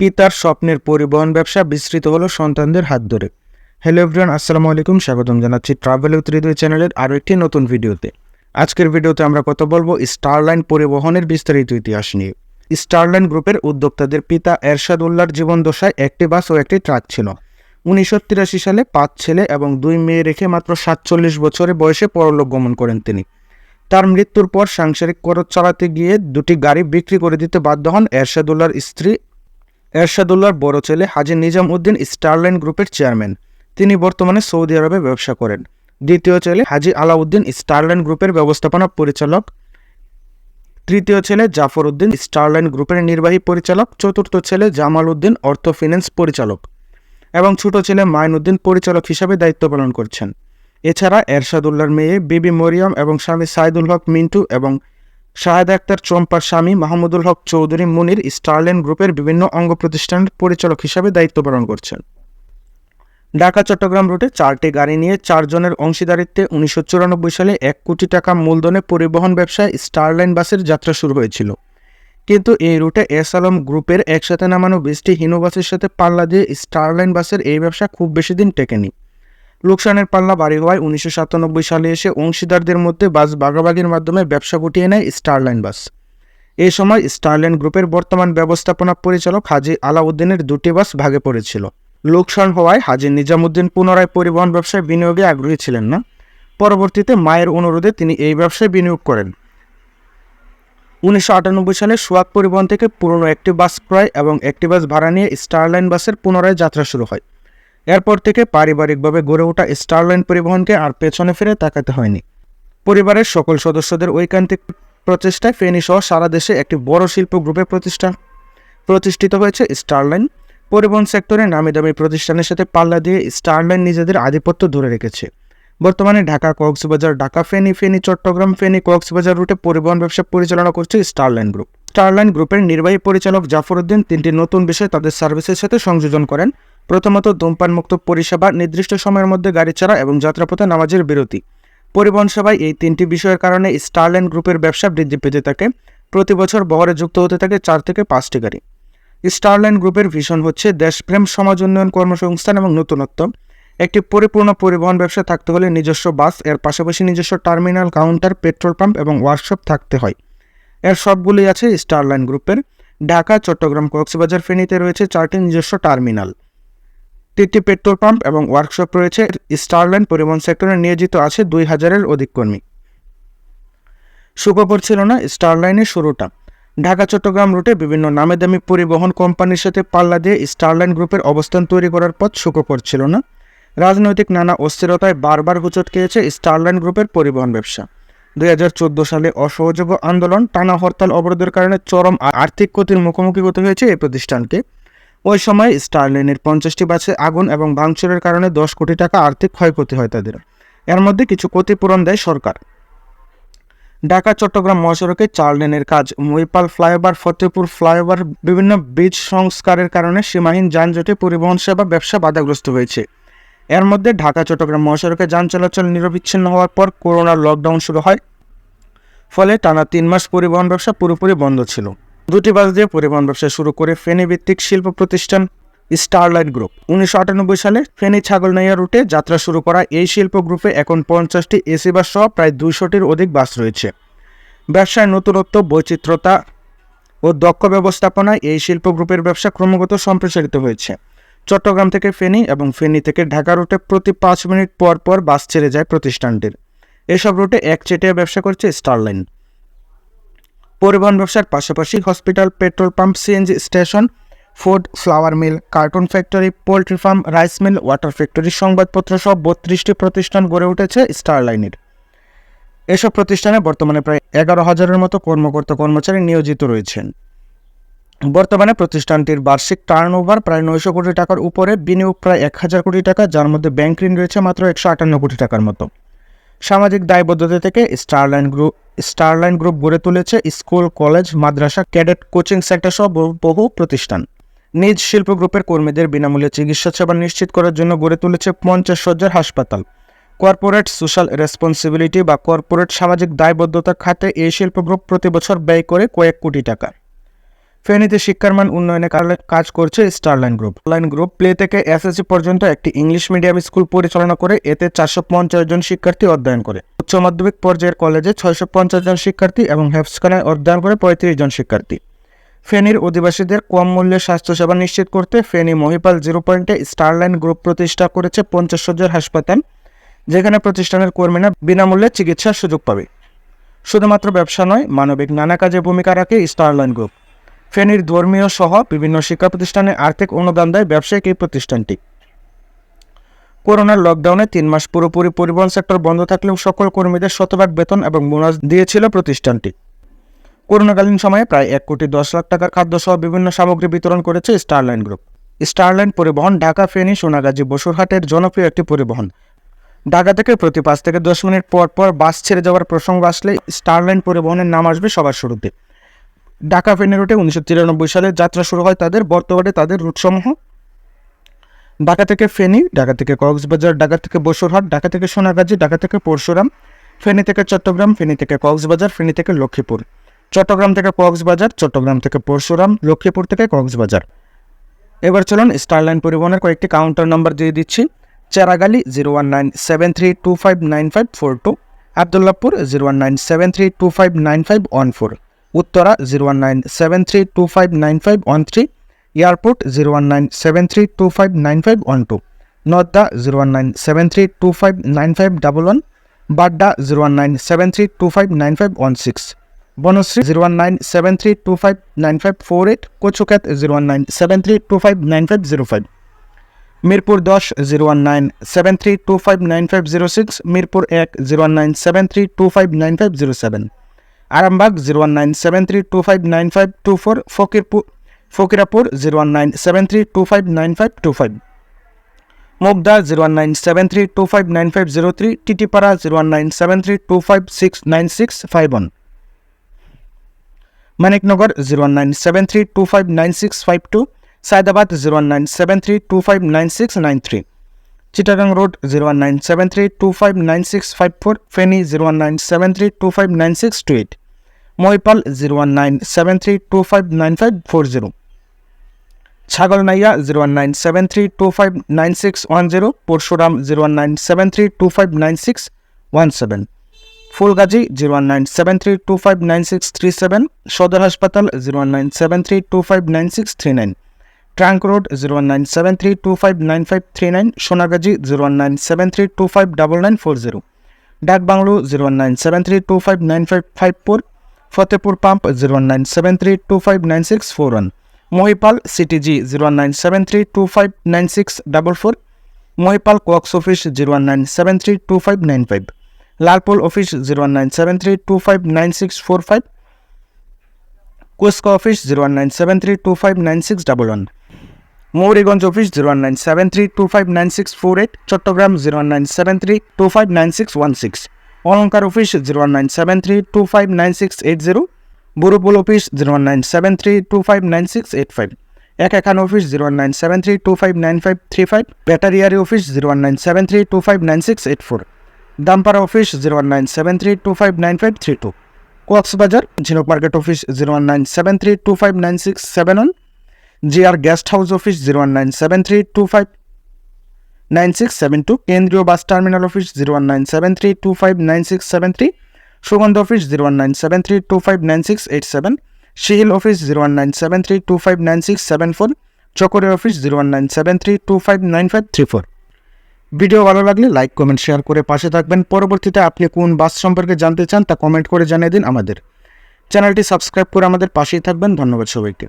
পিতার স্বপ্নের পরিবহন ব্যবসা বিস্তৃত হলো সন্তানদের হাত ধরে। হ্যালো এভরিওয়ান আসসালামু আলাইকুম, স্বাগতম জানাচ্ছি ট্রাভেল উইথ হৃদয় চ্যানেলের আরও একটি নতুন ভিডিওতে। আজকের ভিডিওতে আমরা কথা বলব স্টারলাইন পরিবহনের বিস্তারিত ইতিহাস নিয়ে। স্টারলাইন গ্রুপের উদ্যোক্তাদের পিতা এরশাদ উল্লাহর জীবন দশায় একটি বাস ও একটি ট্রাক ছিল। উনিশশো তিরাশি সালে পাঁচ ছেলে এবং দুই মেয়ে রেখে মাত্র সাতচল্লিশ বছরের বয়সে পরলোক গমন করেন তিনি। তার মৃত্যুর পর সাংসারিক খরচ চালাতে গিয়ে দুটি গাড়ি বিক্রি করে দিতে বাধ্য হন এরশাদুল্লাহর স্ত্রী এরশাদুল্লাহর বড় ছেলে হাজি নিজাম উদ্দিন স্টারলাইন গ্রুপের চেয়ারম্যান। তিনি বর্তমানে সৌদি আরবে ব্যবসা করেন। দ্বিতীয় ছেলে হাজি আলাউদ্দিন স্টারলাইন গ্রুপের ব্যবস্থাপনা পরিচালক। তৃতীয় ছেলে জাফর উদ্দিন স্টারলাইন গ্রুপের নির্বাহী পরিচালক। চতুর্থ ছেলে জামাল উদ্দিন অর্থ ফিন্যান্স পরিচালক। এবং ছোট ছেলে মাইন উদ্দিন পরিচালক হিসাবে দায়িত্ব পালন করছেন। এছাড়া এরশাদুল্লাহর মেয়ে বিবি মরিয়ম এবং স্বামী সাইদুল হক মিন্টু এবং শাহেদ আক্তার চম্পার স্বামী মাহমুদুল হক চৌধুরী, মুনির স্টারলাইন গ্রুপের বিভিন্ন অঙ্গ প্রতিষ্ঠানের পরিচালক হিসাবে দায়িত্ব পালন করছেন। ঢাকা, চট্টগ্রাম রুটে চারটি গাড়ি নিয়ে চারজনের অংশীদারিত্বে উনিশশো চুরানব্বই সালে এক কোটি টাকা মূলধনে পরিবহন ব্যবসায় স্টারলাইন বাসের যাত্রা শুরু হয়েছিল। কিন্তু এই রুটে এস আলম গ্রুপের একসাথে নামানো বিশটি হিনো বাসের সাথে পাল্লা দিয়ে স্টারলাইন বাসের এই ব্যবসা খুব বেশি দিন টেকেনি। লোকসানের পাল্লা বাড়ি হওয়ায় উনিশশো সাতানব্বই সালে এসে অংশীদারদের মধ্যে বাস ভাগাভাগির মাধ্যমে ব্যবসা গুটিয়ে নেয় স্টারলাইন বাস। এ সময় স্টারলাইন গ্রুপের বর্তমান ব্যবস্থাপনা পরিচালক হাজি আলাউদ্দিনের দুটি বাস ভাগে পড়েছিল। লোকসান হওয়ায় হাজি নিজামুদ্দিন পুনরায় পরিবহন ব্যবসায় বিনিয়োগে আগ্রহী ছিলেন না। পরবর্তীতে মায়ের অনুরোধে তিনি এই ব্যবসায় বিনিয়োগ করেন। উনিশশো আটানব্বই সালে সোয়াগ পরিবহন থেকে পুরনো একটি বাস ক্রয় এবং একটি বাস ভাড়া নিয়ে স্টারলাইন বাসের পুনরায় যাত্রা শুরু হয়। এরপর থেকে পারিবারিকভাবে গড়ে ওঠা স্টারলাইন পরিবহনকে আর পেছনে ফিরে তাকাতে হয়নি। পরিবারের সকল সদস্যদের ঐকান্তিক প্রচেষ্টায় ফেনী সহ সারা দেশে একটি বড় শিল্প গ্রুপে প্রতিষ্ঠা প্রতিষ্ঠিত হয়েছে স্টারলাইন। পরিবহন সেক্টরে নামি দামি প্রতিষ্ঠানের সাথে পাল্লা দিয়ে স্টারলাইন নিজেদের আধিপত্য ধরে রেখেছে। বর্তমানে ঢাকা, কক্সবাজার, ঢাকা, ফেনী ফেনী, চট্টগ্রাম, ফেনী, কক্সবাজার রুটে পরিবহন ব্যবসা পরিচালনা করছে স্টারলাইন গ্রুপ। স্টারলাইন গ্রুপের নির্বাহী পরিচালক জাফর উদ্দিন তিনটি নতুন বিষয় তাদের সার্ভিসের সাথে সংযোজন করেন। প্রথমত ধূমপান মুক্ত পরিষেবা নির্দিষ্ট সময়ের মধ্যে গাড়ি ছাড়া এবং যাত্রাপথে নামাজের বিরতি। পরিবহন সেবায় এই তিনটি বিষয়ের কারণে স্টারলাইন গ্রুপের ব্যবসা বৃদ্ধি পেতে থাকে। প্রতি বছর বহরে যুক্ত হতে থাকে চার থেকে পাঁচটি গাড়ি। স্টারলাইন গ্রুপের ভিশন হচ্ছে দেশপ্রেম, সমাজ উন্নয়ন কর্মসংস্থান এবং নতুনত্ব। একটি পরিপূর্ণ পরিবহন ব্যবসা থাকতে হলে নিজস্ব বাস, এর পাশাপাশি নিজস্ব টার্মিনাল, কাউন্টার, পেট্রোল পাম্প এবং ওয়ার্কশপ থাকতে হয়। এর সবগুলি আছে স্টারলাইন গ্রুপের। ঢাকা, চট্টগ্রাম, কক্সবাজার ফেনীতে রয়েছে চারটি নিজস্ব টার্মিনাল। তিনটি পেট্রোল পাম্প এবং ওয়ার্কশপ রয়েছে। স্টারলাইন পরিবহন সেক্টরে নিয়োজিত আছে দুই হাজারের অধিক কর্মী। সুখবর ছিল না স্টারলাইনের শুরুটা। ঢাকা, চট্টগ্রাম রুটে বিভিন্ন নামে দামি পরিবহন কোম্পানির সাথে পাল্লা দিয়ে স্টারলাইন গ্রুপের অবস্থান তৈরি করার পথ সুখকর ছিল না। রাজনৈতিক নানা অস্থিরতায় বারবার হুচট খেয়েছে স্টারলাইন গ্রুপের পরিবহন ব্যবসা। দুই হাজার চোদ্দ সালে অসহযোগ আন্দোলন, টানা হরতাল অবরোধের কারণে চরম আর্থিক ক্ষতির মুখোমুখি হতে হয়েছে এই প্রতিষ্ঠানকে। ওই সময় স্টারলাইনের পঞ্চাশটি বাসে আগুন এবং ভাঙচুরের কারণে দশ কোটি টাকা আর্থিক ক্ষয়ক্ষতি হয় তাদের। এর মধ্যে কিছু ক্ষতিপূরণ দেয় সরকার। ঢাকা, চট্টগ্রাম, মহাসড়কে চার লেনের কাজ মহিপাল ফ্লাইওভার, ফতেপুর ফ্লাইওভার, বিভিন্ন ব্রিজ সংস্কারের কারণে সীমাহীন যানজটে পরিবহন সেবা ব্যবসা বাধাগ্রস্ত হয়েছে। এর মধ্যে ঢাকা, চট্টগ্রাম, মহাসড়কে যান চলাচল নিরবিচ্ছিন্ন হওয়ার পর করোনার লকডাউন শুরু হয়। ফলে টানা তিন মাস পরিবহন ব্যবসা পুরোপুরি বন্ধ ছিল। দুটি বাস দিয়ে পরিবহন ব্যবসা শুরু করে ফেনী ভিত্তিক শিল্প প্রতিষ্ঠান স্টারলাইট গ্রুপ। উনিশশো আটানব্বই সালে ফেনী ছাগলনাইয়া রুটে যাত্রা শুরু করা এই শিল্প গ্রুপে এখন পঞ্চাশটি এসি বাস সহ প্রায় দুইশোটির অধিক বাস রয়েছে। ব্যবসায় নতুনত্ব, বৈচিত্র্যতা ও দক্ষ ব্যবস্থাপনায় এই শিল্প গ্রুপের ব্যবসা ক্রমাগত সম্প্রসারিত হয়েছে। চট্টগ্রাম থেকে ফেনী এবং ফেনী থেকে ঢাকা রুটে প্রতি পাঁচ মিনিট পর পর বাস ছেড়ে যায় প্রতিষ্ঠানটির। এসব রুটে এক একচেটিয়া ব্যবসা করছে স্টারলাইন। পরিবহন ব্যবসার পাশাপাশি hospital, petrol pump CNG station, food, flour mill, carton factory, poultry farm, rice mill, water factory, সংবাদপত্র সহ বত্রিশটি প্রতিষ্ঠান গড়ে উঠেছে স্টারলাইনের। এসব প্রতিষ্ঠানে বর্তমানে প্রায় এগারো হাজারের মতো কর্মকর্তা কর্মচারী নিয়োজিত রয়েছেন। বর্তমানে প্রতিষ্ঠানটির বার্ষিক টার্ন ওভার প্রায় নয়শো কোটি টাকার উপরে, বিনিয়োগ প্রায় এক হাজার কোটি টাকা, যার মধ্যে ব্যাংক ঋণ রয়েছে মাত্র একশো আটান্ন কোটি টাকার মতো। সামাজিক দায়বদ্ধতা থেকে স্টারলাইন গ্রুপ স্টারলাইন গ্রুপ গড়ে তুলেছে স্কুল, কলেজ, মাদ্রাসা, ক্যাডেট, কোচিং সেন্টার সহ বহু- বহু প্রতিষ্ঠান। নিজ শিল্প গ্রুপের কর্মীদের বিনামূল্যে চিকিৎসা সেবা নিশ্চিত করার জন্য গড়ে তুলেছে পঞ্চাশ সজ্জার হাসপাতাল। কর্পোরেট সোশ্যাল রেসপন্সিবিলিটি বা কর্পোরেট সামাজিক দায়বদ্ধতা খাতে এই শিল্প গ্রুপ প্রতি বছর ব্যয় করে কয়েক কোটি টাকা। ফেনীতে শিক্ষার মান উন্নয়নে কাজ করছে Starline group line group play থেকে এসএসসি পর্যন্ত একটি ইংলিশ মিডিয়াম স্কুল পরিচালনা করে, এতে চারশো পঞ্চাশ জন শিক্ষার্থী অধ্যয়ন করে। উচ্চ মাধ্যমিক পর্যায়ের কলেজে ছয়শো পঞ্চাশ জন শিক্ষার্থী এবং হেফসখানায় অধ্যয়ন করে পঁয়ত্রিশ জন শিক্ষার্থী। ফেনীর অধিবাসীদের কম মূল্যে স্বাস্থ্যসেবা নিশ্চিত করতে ফেনী মহিপাল জিরো পয়েন্টে স্টারলাইন গ্রুপ প্রতিষ্ঠা করেছে পঞ্চাশ সজ্জার হাসপাতাল, যেখানে প্রতিষ্ঠানের কর্মীরা বিনামূল্যে চিকিৎসার সুযোগ পাবে। শুধুমাত্র ব্যবসা নয়, মানবিক নানা কাজে ভূমিকা রাখে স্টারলাইন গ্রুপ ফেনীর ধর্মীয় সহ বিভিন্ন শিক্ষা প্রতিষ্ঠানে আর্থিক অনুদান দেয় ব্যবসায়িক এই প্রতিষ্ঠানটি। করোনার লকডাউনে তিন মাস পুরোপুরি পরিবহন সেক্টর বন্ধ থাকলেও সকল কর্মীদের শতভাগ বেতন এবং বোনাস দিয়েছিল প্রতিষ্ঠানটি। করোনাকালীন সময়ে প্রায় এক কোটি দশ লাখ টাকার খাদ্যসহ বিভিন্ন সামগ্রী বিতরণ করেছে স্টারলাইন গ্রুপ স্টারলাইন পরিবহন ঢাকা, ফেনী, সোনাগাজী, বসুরহাটের জনপ্রিয় একটি পরিবহন। ঢাকা থেকে প্রতি পাঁচ থেকে দশ মিনিট পর পর বাস ছেড়ে যাওয়ার প্রসঙ্গ আসলে স্টারলাইন পরিবহনের নাম আসবে সবার শুরুতে। ঢাকা ফেনী রুটে উনিশশো তিরানব্বই সালে যাত্রা শুরু হয় তাদের, বর্তমানে তাদের রুটসমূহ। ঢাকা থেকে ফেনী, ঢাকা থেকে কক্সবাজার, ঢাকা থেকে বসুরহাট, ঢাকা থেকে সোনাগাজী ঢাকা থেকে পরশুরাম, ফেনী থেকে চট্টগ্রাম, ফেনী থেকে কক্সবাজার, ফেনী থেকে লক্ষ্মীপুর। চট্টগ্রাম থেকে কক্সবাজার, চট্টগ্রাম থেকে পরশুরাম, লক্ষ্মীপুর থেকে কক্সবাজার। এবার চলুন স্টারলাইন পরিবহনের কয়েকটি কাউন্টার নাম্বার দিয়ে দিচ্ছি। Cheragali zero one nine seven three two five nine five four two Abdullahpur zero one nine seven three two five nine five one four. Uttara zero one nine seven three two five nine five one three airport zero one nine seven three two five nine five one two Nadda zero one nine seven three two five nine five double one Badda zero one nine seven three two five nine five one six Banasree zero one nine seven three two five nine five four eight Kachukhet zero one nine seven three two five nine five zero five Mirpur দশ zero one nine seven three two five nine five zero six Mirpur এক zero one nine seven three two five nine five zero seven Arambagh zero one nine seven three two five nine five two four Fakirpur Fakirapur zero one nine seven three two five nine five two five Mugda zero one nine seven three two five nine five zero three Titipara zero one nine seven three two five six nine six five one Maniknagar zero one nine seven three two five nine six five two Sayedabad zero one nine seven three two five nine six nine three Chittagong road zero one nine seven three two five nine six five four Feni zero one nine seven three two five nine six two eight Mohipal zero one nine seven three two five nine five four zero Chhagalnaiya zero one nine seven three two five nine six one zero Parshuram zero one nine seven three two five nine six one seven Fulgazi zero one nine seven three two five nine six three seven সদর হাসপাতাল zero one nine seven three two five nine six three nine trunk road zero one nine seven three two five nine five three nine Sonagazi zero one nine seven three two five double nine four zero Dak Bungalow zero one nine seven three two five nine five five four Fatehpur pump zero one nine seven three two five nine six four one Mohipal CTG zero one nine seven three two five nine six double four Mohipal কোয়াক্স office zero one nine seven three two five nine five Lalpul office zero one nine seven three two five nine six four five কুস্কা office zero one nine seven three two five nine six double one Mouriganj office zero one nine seven three two five nine six four eight Chattogram zero one nine seven three two five nine six one six Alankar office zero one nine seven three two five nine six eight zero বুরুপুল office zero one nine seven three two five nine six eight five এক এখান office zero one nine seven three two five nine five three five ব্যাটারিয়ারি office zero one nine seven three two five nine six eight four Dampara office zero one nine seven three two five nine five three two Cox's Bazar ঝিনুক market office zero one nine seven three two five nine six seven one GR guest house office zero one nine seven three two five nine six seven two, কেন্দ্রীয় bus terminal office zero nine seven two five nine six seven three, Sugandha office zero one nine seven three two five nine six eight seven, শিহিল office zero one nine seven three two five nine six seven four, চকরে office zero one nine seven three two five nine five three four. Video ভালো লাগলে like, comment, share করে পাশে থাকবেন। পরবর্তীতে আপনি কোন বাস সম্পর্কে জানতে চান তা কমেন্ট করে জানিয়ে দিন আমাদের। চ্যানেলটি সাবস্ক্রাইব করে আমাদের পাশেই থাকবেন। ধন্যবাদ সবাইকে।